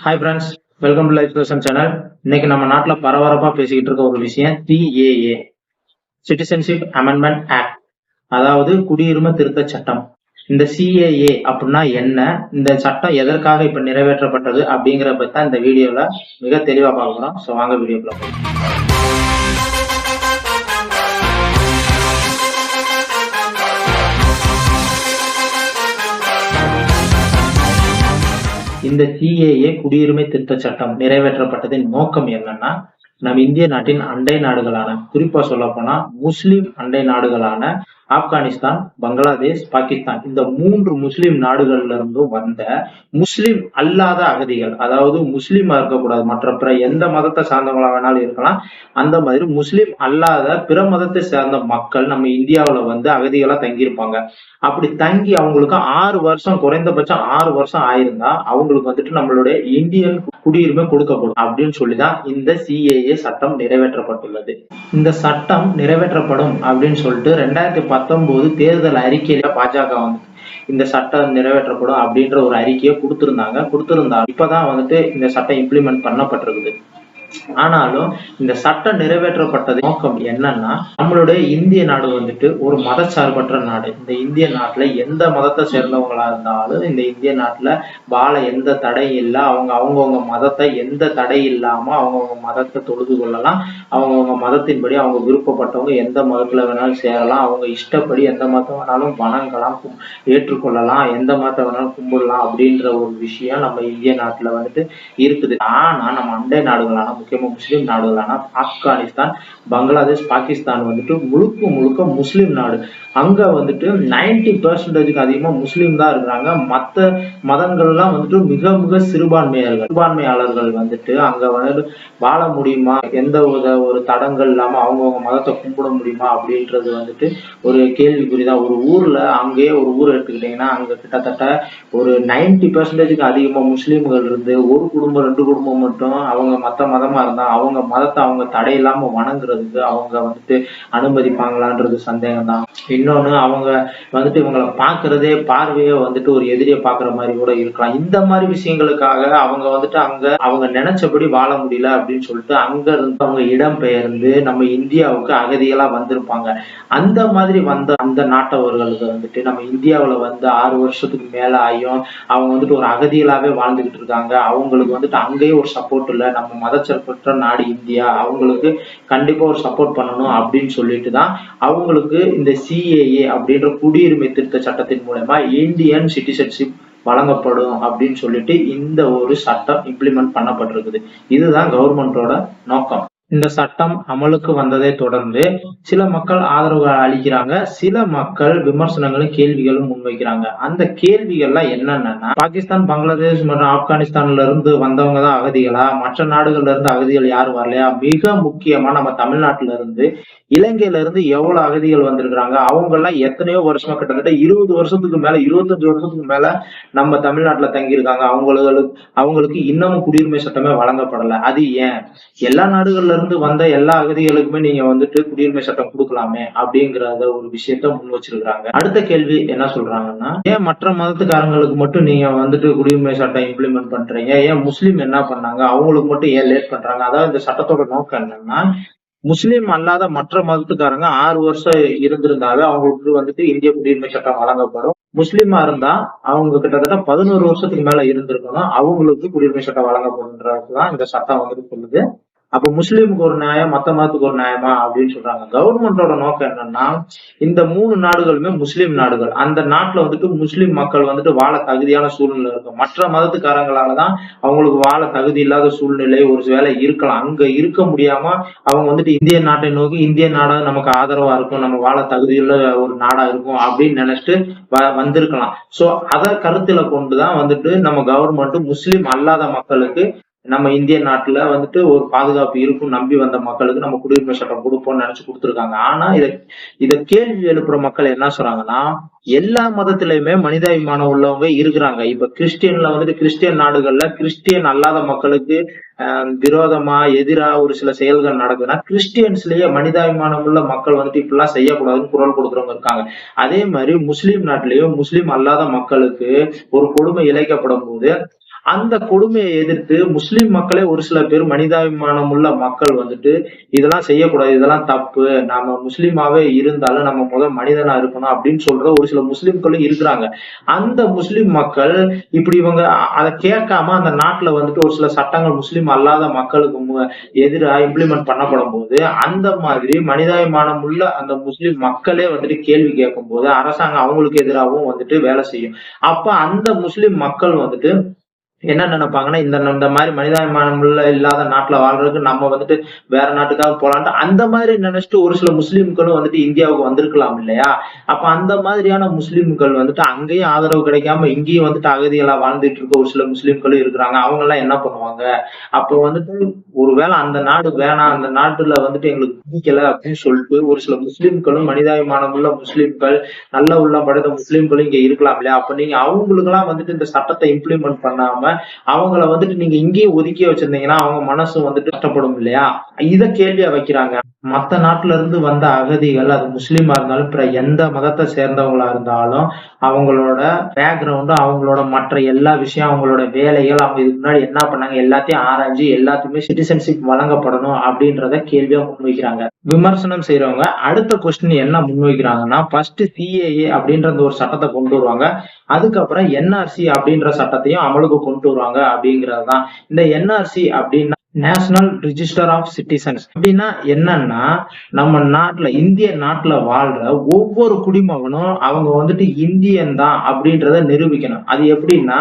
Hi friends welcome to life lesson channel இன்னைக்கு நம்ம நாட்டில் பரபரப்பாக பேசிக்கிட்டு இருக்க ஒரு விஷயம் சிஏஏ சிட்டிசன்ஷிப் அமெண்ட்மெண்ட் ஆக்ட் அதாவது குடியுரிமை திருத்த சட்டம். இந்த சிஏஏ அப்படின்னா என்ன? இந்த சட்டம் எதற்காக இப்போ நிறைவேற்றப்பட்டது அப்படிங்கிற பற்றி தான் இந்த வீடியோவில் மிக தெளிவாக பார்க்குறோம் ஸோ வாங்க வீடியோக்குள்ள போகலாம் இந்த சிஏஏ குடியுரிமை திருத்த சட்டம் நிறைவேற்றப்பட்டதின் நோக்கம் என்னன்னா நம் இந்திய நாட்டின் அண்டை நாடுகளான குறிப்பா சொல்ல போனா முஸ்லிம் அண்டை நாடுகளான ஆப்கானிஸ்தான் பங்களாதேஷ் பாகிஸ்தான் இந்த மூன்று முஸ்லிம் நாடுகள்ல இருந்தும் வந்த முஸ்லிம் அல்லாத அகதிகள் அதாவது முஸ்லிமா இருக்கக்கூடாது மற்ற பிற எந்த மதத்தை சார்ந்தவங்களா வேணாலும் இருக்கலாம் அந்த மாதிரி முஸ்லிம் அல்லாத பிற மதத்தை சேர்ந்த மக்கள் நம்ம இந்தியாவுல வந்து அகதிகளா தங்கியிருப்பாங்க. அப்படி தங்கி அவங்களுக்கு ஆறு வருஷம் குறைந்தபட்சம் ஆறு வருஷம் ஆயிருந்தா அவங்களுக்கு வந்துட்டு நம்மளுடைய இந்தியன் குடியுரிமை கொடுக்கப்படும் அப்படின்னு சொல்லிதான் இந்த சிஏஏ சட்டம் நிறைவேற்றப்பட்டுள்ளது. இந்த சட்டம் நிறைவேற்றப்படும் அப்படின்னு சொல்லிட்டு ரெண்டாயிரத்தி பத்தொன்பது தேர்தல் அறிக்கையில பாஜக வந்து இந்த சட்டம் நிறைவேற்றப்படும் அப்படின்ற ஒரு அறிக்கையை கொடுத்திருந்தாங்க. கொடுத்திருந்தாங்க இப்பதான் வந்துட்டு இந்த சட்டம் இம்ப்ளிமெண்ட் பண்ணப்பட்டிருக்குது. ஆனாலும் இந்த சட்டம் நிறைவேற்றப்பட்டது நோக்கம் என்னன்னா நம்மளுடைய இந்திய நாடு வந்துட்டு ஒரு மதச்சார்பற்ற நாடு. இந்த இந்திய நாட்டுல எந்த மதத்தை சேர்ந்தவங்களா இருந்தாலும் இந்த இந்திய நாட்டுல வாழ எந்த தடை இல்லை. அவங்க அவங்கவுங்க மதத்தை எந்த தடை இல்லாம அவங்கவுங்க மதத்தை தொழுது கொள்ளலாம். அவங்கவுங்க மதத்தின்படி அவங்க விருப்பப்பட்டவங்க எந்த மதத்துல வேணாலும் சேரலாம். அவங்க இஷ்டப்படி எந்த மதம் வேணாலும் வணங்கலாம் ஏற்றுக்கொள்ளலாம். எந்த மதத்தை வேணாலும் கும்பிடலாம் அப்படின்ற ஒரு விஷயம் நம்ம இந்திய நாட்டுல வந்துட்டு இருக்குது. ஆனா நம்ம அண்டை நாடுகளான முக்கியமாக முஸ்லிம் நாடுகளான ஆப்கானிஸ்தான் பங்களாதேஷ் பாகிஸ்தான் வந்துட்டு முழுக்க முழுக்க முஸ்லீம் நாடு. அங்க வந்துட்டு நைன்டி பெர்சன்டேஜுக்கு அதிகமா முஸ்லீம் தான் இருக்கிறாங்க. மற்ற மதங்கள்லாம் வந்துட்டு மிக மிக சிறுபான்மையர்கள். சிறுபான்மையாளர்கள் வந்துட்டு அங்க வந்து வாழ முடியுமா? எந்த வித ஒரு தடங்கள் இல்லாம அவங்கவுங்க மதத்தை கும்பிட முடியுமா அப்படின்றது வந்துட்டு ஒரு கேள்விக்குறிதான் ஒரு ஊர்ல அங்கேயே ஒரு ஊர் எடுத்துக்கிட்டீங்கன்னா அங்க கிட்டத்தட்ட ஒரு நைன்டி பெர்சன்டேஜுக்கு அதிகமா முஸ்லீம்கள் இருந்து ஒரு குடும்பம் ரெண்டு குடும்பம் மட்டும் அவங்க மத்த மதமா இருந்தா அவங்க மதத்தை அவங்க தடை இல்லாம வணங்குறதுக்கு அவங்க வந்துட்டு அனுமதிப்பாங்களான்றது சந்தேகம் தான் இன்னொன்னு அவங்க வந்துட்டு இவங்களை பாக்குறதே பார்வையே வந்துட்டு ஒரு எதிரியை பாக்குற மாதிரி கூட இருக்கலாம். இந்த மாதிரி விஷயங்களுக்காக அவங்க வந்துட்டு அங்க அவங்க நினைச்சபடி வாழ முடியல அப்படின்னு சொல்லிட்டு அங்க இருந்து அவங்க இடம் பெயர்ந்து நம்ம இந்தியாவுக்கு அகதிகளா வந்திருப்பாங்க. அந்த மாதிரி வந்த அந்த நாட்டவர்களுக்கு வந்துட்டு நம்ம இந்தியாவுல வந்து ஆறு வருஷத்துக்கு மேல ஆயும் அவங்க வந்துட்டு ஒரு அகதிகளாவே வாழ்ந்துகிட்டு இருக்காங்க. அவங்களுக்கு வந்துட்டு அங்கேயே ஒரு சப்போர்ட் இல்லை. நம்ம மதச்சார்பற்ற நாடு இந்தியா. அவங்களுக்கு கண்டிப்பா ஒரு சப்போர்ட் பண்ணணும் அப்படின்னு சொல்லிட்டு தான் அவங்களுக்கு இந்த சிஏஏ அப்படின்ற குடியுரிமை திருத்த சட்டத்தின் மூலமா இந்தியன் சிட்டிசன்ஷிப் வழங்கப்படும் அப்படின்னு சொல்லிட்டு இந்த ஒரு சட்டம் இம்ப்ளிமெண்ட் பண்ணப்பட்டிருக்குது. இதுதான் கவர்மெண்டோட நோக்கம். இந்த சட்டம் அமலுக்கு வந்ததை தொடர்ந்து சில மக்கள் ஆதரவு அளிக்கிறாங்க. சில மக்கள் விமர்சனங்களும் கேள்விகளும் முன்வைக்கிறாங்க. அந்த கேள்விகள்லாம் என்னென்னா பாகிஸ்தான் பங்களாதேஷ் மற்றும் ஆப்கானிஸ்தான்ல இருந்து வந்தவங்க தான் அகதிகளா? மற்ற நாடுகள்ல இருந்து அகதிகள் யாரும் வரலையா? மிக முக்கியமா நம்ம தமிழ்நாட்டுல இருந்து இலங்கையில இருந்து எவ்வளவு அகதிகள் வந்திருக்கிறாங்க? அவங்க எல்லாம் எத்தனையோ வருஷமா கிட்டத்தட்ட இருபது வருஷத்துக்கு மேல இருபத்தஞ்சு வருஷத்துக்கு மேல நம்ம தமிழ்நாட்டுல தங்கியிருக்காங்க. அவங்களுக்கு அவங்களுக்கு இன்னமும் குடியுரிமை சட்டமே வழங்கப்படல. அது ஏன்? எல்லா நாடுகள்ல இருந்து வந்த எல்லா அகதிகளுக்குமே நீங்க வந்துட்டு குடியுரிமை சட்டம் கொடுக்கலாமே அப்படிங்கறத ஒரு விஷயத்த முன் வச்சிருக்காங்க அடுத்த கேள்வி என்ன சொல்றாங்கன்னா ஏன் மற்ற மதத்துக்காரங்களுக்கு மட்டும் நீங்க வந்துட்டு குடியுரிமை சட்டம் இம்ப்ளிமெண்ட் பண்றீங்க? ஏன் முஸ்லீம் என்ன பண்ணாங்க? அவங்களுக்கு மட்டும் ஏன் லேட் பண்றாங்க? அதாவது இந்த சட்டத்தோட நோக்கம் என்னன்னா முஸ்லீம் அல்லாத மற்ற மதத்துக்காரங்க ஆறு வருஷம் இருந்திருந்தாவே அவங்களுக்கு வந்துட்டு இந்திய குடியுரிமை சட்டம் வழங்கப்படும். முஸ்லீமா இருந்தா அவங்க கிட்டத்தட்ட பதினோரு வருஷத்துக்கு மேல இருந்திருக்கணும். அவங்களுக்கு குடியுரிமை சட்டம் வழங்கப்படுன்றதுதான் இந்த சட்டம் வந்துட்டு சொல்லுது. அப்ப முஸ்லீமுக்கு ஒரு நியாயம் மத்த மதத்துக்கு ஒரு நியாயமா அப்படின்னு சொல்றாங்க. கவர்மெண்டோட நோக்கம் என்னன்னா இந்த மூணு நாடுகளுமே முஸ்லீம் நாடுகள். அந்த நாட்டுல வந்துட்டு முஸ்லீம் மக்கள் வந்துட்டு வாழ தகுதியான சூழ்நிலை இருக்கும். மற்ற மதத்துக்காரங்களாலதான் அவங்களுக்கு வாழ தகுதி இல்லாத சூழ்நிலை ஒரு வேலை இருக்கலாம். அங்க இருக்க முடியாம அவங்க வந்துட்டு இந்திய நாட்டை நோக்கி இந்திய நாடா நமக்கு ஆதரவா இருக்கும் நம்ம வாழ தகுதியுள்ள ஒரு நாடா இருக்கும் அப்படின்னு நினைச்சிட்டு வ- வந்திருக்கலாம். சோ அத கருத்துல கொண்டுதான் வந்துட்டு நம்ம கவர்மெண்ட் முஸ்லீம் அல்லாத மக்களுக்கு நம்ம இந்திய நாட்டுல வந்துட்டு ஒரு பாதுகாப்பு இருக்கும் நம்பி வந்த மக்களுக்கு நம்ம குடியுரிமை சட்டம் கொடுப்போம்னு நினைச்சு கொடுத்துருக்காங்க. ஆனா இத இத கேள்வி எழுப்புற மக்கள் என்ன சொல்றாங்கன்னா எல்லா மதத்திலயுமே மனிதாபிமானம் உள்ளவங்க இருக்கிறாங்க. இப்ப கிறிஸ்டியன்ல வந்துட்டு கிறிஸ்டியன் நாடுகள்ல கிறிஸ்டியன் அல்லாத மக்களுக்கு ஆஹ், விரோதமா எதிரா ஒரு சில செயல்கள் நடக்குதுன்னா கிறிஸ்டியன்ஸ்லயே மனிதாபிமானம் உள்ள மக்கள் வந்துட்டு இப்படிலாம் செய்யக்கூடாதுன்னு குரல் கொடுக்குறவங்க இருக்காங்க. அதே மாதிரி முஸ்லீம் நாட்டிலயும் முஸ்லீம் அல்லாத மக்களுக்கு ஒரு கொடுமை இழைக்கப்படும் போது அந்த கொடுமையை எதிர்த்து முஸ்லிம் மக்களே ஒரு சில பேர் மனிதாபிமானம் உள்ள மக்கள் வந்துட்டு இதெல்லாம் செய்யக்கூடாது இதெல்லாம் தப்பு நாம முஸ்லீமாவே இருந்தாலும் நம்ம முதல் மனிதனா இருக்கணும் அப்படின்னு சொல்ற ஒரு சில முஸ்லிம்களும் இருக்கிறாங்க. அந்த முஸ்லிம் மக்கள் இப்படி இவங்க அதை கேட்காம அந்த நாட்டுல வந்துட்டு ஒரு சில சட்டங்கள் முஸ்லிம் அல்லாத மக்களுக்கு எதிராக இம்ப்ளிமெண்ட் பண்ணப்படும் போது அந்த மாதிரி மனிதாபிமானம் உள்ள அந்த முஸ்லிம் மக்களே வந்துட்டு கேள்வி கேட்கும் போது அரசாங்கம் அவங்களுக்கு எதிராகவும் வந்துட்டு வேலை செய்யும். அப்ப அந்த முஸ்லிம் மக்கள் வந்துட்டு என்ன நினைப்பாங்கன்னா இந்த இந்த மாதிரி மனிதாபிமானம் உள்ள இல்லாத நாட்டுல வாழ்றதுக்கு நம்ம வந்துட்டு வேற நாட்டுக்காக போலான்ட்டு அந்த மாதிரி நினைச்சிட்டு ஒரு சில முஸ்லிம்களும் வந்துட்டு இந்தியாவுக்கு வந்திருக்கலாம் இல்லையா? அப்ப அந்த மாதிரியான முஸ்லிம்கள் வந்துட்டு அங்கேயும் ஆதரவு கிடைக்காம இங்கேயும் வந்துட்டு அகதிகளா வாழ்ந்துட்டு இருக்க ஒரு சில முஸ்லிம்களும் இருக்கிறாங்க. அவங்க எல்லாம் என்ன பண்ணுவாங்க? அப்ப வந்துட்டு ஒருவேளை அந்த நாடு வேணாம் அந்த நாட்டுல வந்துட்டு எங்களுக்கு பிடிக்கல அப்படின்னு சொல்லிட்டு ஒரு சில முஸ்லிம்களும் மனிதாபிமானம் உள்ள முஸ்லிம்கள் நல்ல உள்ள படைத்த முஸ்லிம்களும் இங்க இருக்கலாம் இல்லையா? அப்ப நீங்க அவங்களுக்கு எல்லாம் வந்துட்டு இந்த சட்டத்தை இம்ப்ளிமெண்ட் பண்ணாம அவங்கள வந்துட்டு நீங்க இங்கேயே ஒதுக்கி வச்சிருந்தீங்கன்னா அவங்க மனசு வந்துட்டு கஷ்டப்படும் இல்லையா? இத கேள்வியா வைக்கிறாங்க. மத்த நாட்டுல இருந்து வந்த அகதிகள் அது முஸ்லீமா இருந்தாலும் பிற எந்த மதத்தை சேர்ந்தவங்களா இருந்தாலும் அவங்களோட பேக்ரவுண்டு அவங்களோட மற்ற எல்லா விஷயம் அவங்களோட வேலைகள் அவங்க இதுக்கு முன்னாடி என்ன பண்ணாங்க எல்லாத்தையும் ஆராய்ஞ்சு எல்லாத்துக்குமே சிட்டிசன்ஷிப் வழங்கப்படணும் அப்படின்றத கேள்வியா முன்வைக்கிறாங்க. விமர்சனம் செய்யறவங்க அடுத்த கொஸ்டின் என்ன முன்வைக்கிறாங்கன்னா ஃபர்ஸ்ட் சிஏஏ அப்படின்ற ஒரு சட்டத்தை கொண்டு வருவாங்க. அதுக்கப்புறம் என்ஆர்சி அப்படின்ற சட்டத்தையும் அமலுக்கு கொண்டு வருவாங்க அப்படிங்கிறது தான் இந்த என்ஆர்சி அப்படின்னா நேஷனல் ரிஜிஸ்டர் ஆஃப் சிட்டிசன்ஸ் அப்படின்னா என்னன்னா நம்ம நாட்டுல இந்திய நாட்டுல வாழ்ற ஒவ்வொரு குடிமகனும் அவங்க வந்துட்டு இந்தியன் தான் அப்படின்றத நிரூபிக்கணும். அது எப்படின்னா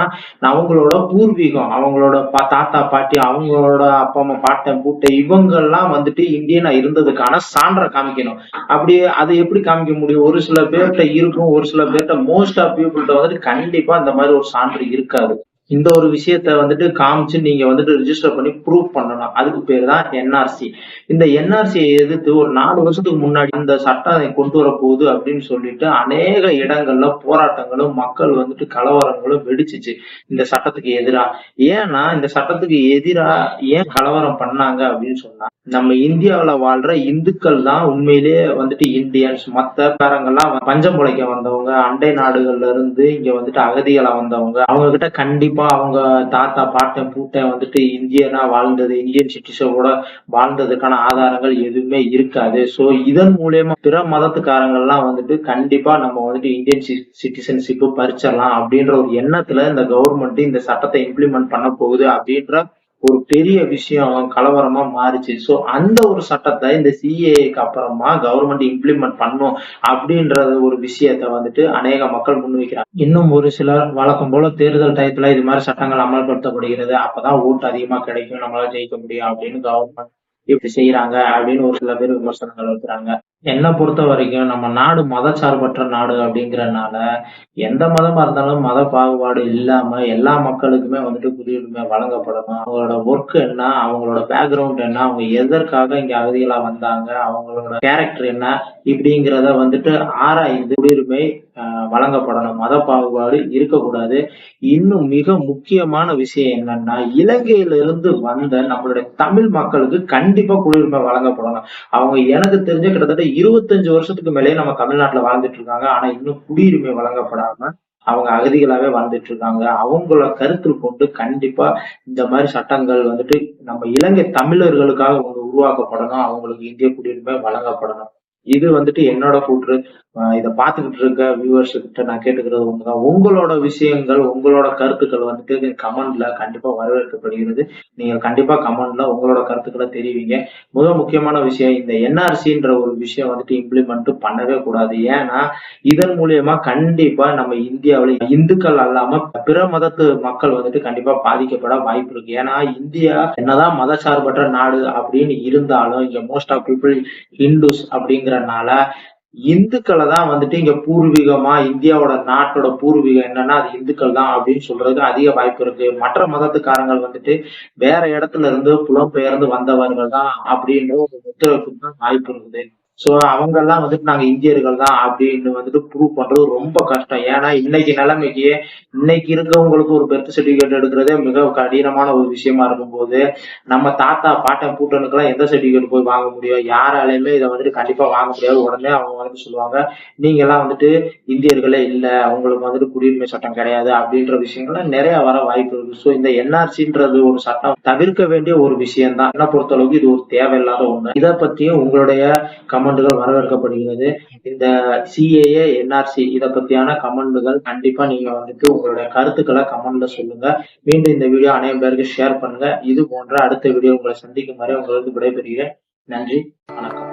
அவங்களோட பூர்வீகம் அவங்களோட தாத்தா பாட்டி அவங்களோட அப்பா அம்மா பாட்டன் பூட்டை இவங்க எல்லாம் வந்துட்டு இந்தியனா இருந்ததுக்கான சான்றை காமிக்கணும். அப்படி அதை எப்படி காமிக்க முடியும்? ஒரு சில பேர்கிட்ட இருக்கும் ஒரு சில பேர்கிட்ட மோஸ்ட் ஆஃப் பீப்புள்கிட்ட வந்துட்டு கண்டிப்பா இந்த மாதிரி ஒரு சான்று இருக்காது. இந்த ஒரு விஷயத்த வந்துட்டு காமிச்சு நீங்க வந்துட்டு ரிஜிஸ்டர் பண்ணி ப்ரூவ் பண்ணணும். அதுக்கு பேர் தான் என்ஆர்சி இந்த என்ஆர்சியை எதிர்த்து ஒரு நாலு வருஷத்துக்கு முன்னாடி அந்த சட்டம் கொண்டு வர போகுது அப்படின்னு சொல்லிட்டு அநேக இடங்கள்ல போராட்டங்களும் மக்கள் வந்துட்டு கலவரங்களும் வெடிச்சிச்சு இந்த சட்டத்துக்கு எதிரா. ஏன்னா இந்த சட்டத்துக்கு எதிரா ஏன் கலவரம் பண்ணாங்க அப்படின்னு சொன்னா நம்ம இந்தியாவில வாழ்ற இந்துக்கள் தான் உண்மையிலேயே வந்துட்டு இந்தியன்ஸ். மத்த பேரங்கள்லாம் பஞ்சம் பிழைக்க வந்தவங்க அண்டை நாடுகள்ல இருந்து இங்க வந்துட்டு அகதிகளா வந்தவங்க அவங்க கிட்ட கண்டிப்பா அவங்க தாத்தா பாட்டன் பூட்டன் வந்துட்டு இந்தியனா வாழ்ந்தது இந்தியன் சிட்டிசனோட வாழ்ந்ததுக்கான ஆதாரங்கள் எதுவுமே இருக்காது. சோ இதன் மூலியமா பிற மதத்துக்காரங்கள்லாம் வந்துட்டு கண்டிப்பா நம்ம வந்துட்டு இந்தியன் சிட்டிசன்ஷிப்பு பறிச்சிடலாம் அப்படின்ற ஒரு எண்ணத்துல இந்த கவர்மெண்ட் இந்த சட்டத்தை இம்ப்ளிமெண்ட் பண்ண போகுது அப்படின்ற ஒரு பெரிய விஷயம் கலவரமா மாறிச்சு. ஸோ அந்த ஒரு சட்டத்தை இந்த சிஏக்கு அப்புறமா கவர்மெண்ட் இம்ப்ளிமெண்ட் பண்ணும் அப்படின்றது ஒரு விஷயத்த வந்துட்டு அநேக மக்கள் முன்வைக்கிறாங்க. இன்னும் ஒரு சிலர் வழக்கம் போல தேர்தல் டயத்துல இது மாதிரி சட்டங்கள் அமல்படுத்தப்படுகிறது. அப்பதான் ஓட்டு அதிகமா கிடைக்கும். நம்மளால ஜெயிக்க முடியும் அப்படின்னு கவர்மெண்ட் இப்படி செய்யறாங்க அப்படின்னு ஒரு சில பேர் விமர்சனங்கள் வைக்கிறாங்க. என்னை பொறுத்த வரைக்கும் நம்ம நாடு மதச்சார்பற்ற நாடு அப்படிங்கறதுனால எந்த மதமா இருந்தாலும் மத பாகுபாடு இல்லாம எல்லா மக்களுக்குமே வந்துட்டு குடியுரிமை வழங்கப்படணும். அவங்களோட ஒர்க் என்ன அவங்களோட பேக்ரவுண்ட் என்ன அவங்க எதற்காக இங்க அகதிகளா வந்தாங்க அவங்களோட கேரக்டர் என்ன இப்படிங்கிறத வந்துட்டு ஆராய்ந்து குடியுரிமை வழங்கப்படணும். மத பாகுபாடு இருக்கக்கூடாது. இன்னும் மிக முக்கியமான விஷயம் என்னன்னா இலங்கையில இருந்து வந்த நம்மளுடைய தமிழ் மக்களுக்கு கண்டிப்பா குடியுரிமை வழங்கப்படணும். அவங்க எனக்கு தெரிஞ்ச கிட்டத்தட்ட இருபத்தஞ்சு வருஷத்துக்கு மேலேயே நம்ம தமிழ்நாட்டுல வாழ்ந்துட்டு இருக்காங்க. ஆனா இன்னும் குடியுரிமை வழங்கப்படாம அவங்க அகதிகளாவே வாழ்ந்துட்டு இருக்காங்க. அவங்கள கருத்தில் கொண்டு கண்டிப்பா இந்த மாதிரி சட்டங்கள் வந்துட்டு நம்ம இலங்கை தமிழர்களுக்காக ஒன்று உருவாக்கப்படணும். அவங்களுக்கு இந்திய குடியுரிமை வழங்கப்படணும். இது வந்துட்டு என்னோட கூற்று. இதை பார்த்துக்கிட்டு இருக்க வியூவர்ஸ் கிட்ட நான் கேட்டுக்கிறது ஒண்ணுதான். உங்களோட விஷயங்கள் உங்களோட கருத்துக்கள் வந்துட்டு கமெண்ட்ல கண்டிப்பா வரவேற்கப்படுகிறது. நீங்கள் கண்டிப்பா கமெண்ட்ல உங்களோட கருத்துக்களை தெரிவிங்க. மிக முக்கியமான விஷயம் இந்த என்ஆர்சின்ற ஒரு விஷயம் வந்துட்டு இம்ப்ளிமெண்ட் பண்ணவே கூடாது. ஏன்னா இதன் மூலியமா கண்டிப்பா நம்ம இந்தியாவில இந்துக்கள் அல்லாம பிற மதத்து மக்கள் வந்துட்டு கண்டிப்பா பாதிக்கப்பட வாய்ப்பு இருக்கு. ஏன்னா இந்தியா என்னதான் மதசார்பற்ற நாடு அப்படின்னு இருந்தாலும் இங்க மோஸ்ட் ஆஃப் பீப்புள் ஹிந்துஸ் அப்படிங்கறனால இந்துக்களை தான் வந்துட்டு இங்க பூர்வீகமா இந்தியாவோட நாட்டோட பூர்வீகம் என்னன்னா அது இந்துக்கள் தான் அப்படின்னு சொல்றதுக்கு அதிக வாய்ப்பு இருக்கு. மற்ற மதத்துக்காரங்கள் வந்துட்டு வேற இடத்துல இருந்து புலம்பெயர்ந்து வந்தவர்கள் தான் அப்படின்ற ஒரு ஒத்துழைப்புக்கு தான் வாய்ப்பு இருக்குது. சோ அவங்க எல்லாம் வந்துட்டு நாங்க இந்தியர்கள் தான் அப்படின்னு வந்துட்டு ப்ரூவ் பண்றது ரொம்ப கஷ்டம். ஏன்னா இன்னைக்கு நிலைமைக்கு இன்னைக்கு இருக்கவங்களுக்கு ஒரு பெர்த் சர்டிபிகேட் எடுக்கிறதே மிக கடினமான ஒரு விஷயமா இருக்கும்போது நம்ம தாத்தா பாட்டன் பூட்டனுக்கெல்லாம் எந்த சர்டிபிகேட் போய் வாங்க முடியும்? யாராலையுமே இதை வந்துட்டு கண்டிப்பா வாங்க முடியாது. உடனே அவங்க வந்து சொல்லுவாங்க நீங்க எல்லாம் வந்துட்டு இந்தியர்களே இல்ல அவங்களுக்கு வந்துட்டு குடியுரிமை சட்டம் கிடையாது அப்படின்ற விஷயங்கள்லாம் நிறைய வர வாய்ப்பு இருக்கு. ஸோ இந்த என்ஆர்சின்றது ஒரு சட்டம் தவிர்க்க வேண்டிய ஒரு விஷயம் தான் என்ன பொறுத்தளவுக்கு இது ஒரு தேவையில்லாத ஒண்ணு. இதை பத்தியும் உங்களுடைய கமெண்ட்டுகள் வரவேற்கப்படுகிறது. இந்த சிஏஏ என்ஆர்சி இதை பத்தியான கமெண்ட்கள் கண்டிப்பா நீங்க வந்துட்டு உங்களுடைய கருத்துக்களை கமெண்ட்ல சொல்லுங்க. மீண்டும் இந்த வீடியோ அனைவரும் பேருக்கு ஷேர் பண்ணுங்க. இது போன்ற அடுத்த வீடியோ உங்களை சந்திக்கும் வரை உங்களுக்கு விடைபெறுகிறேன். நன்றி வணக்கம்.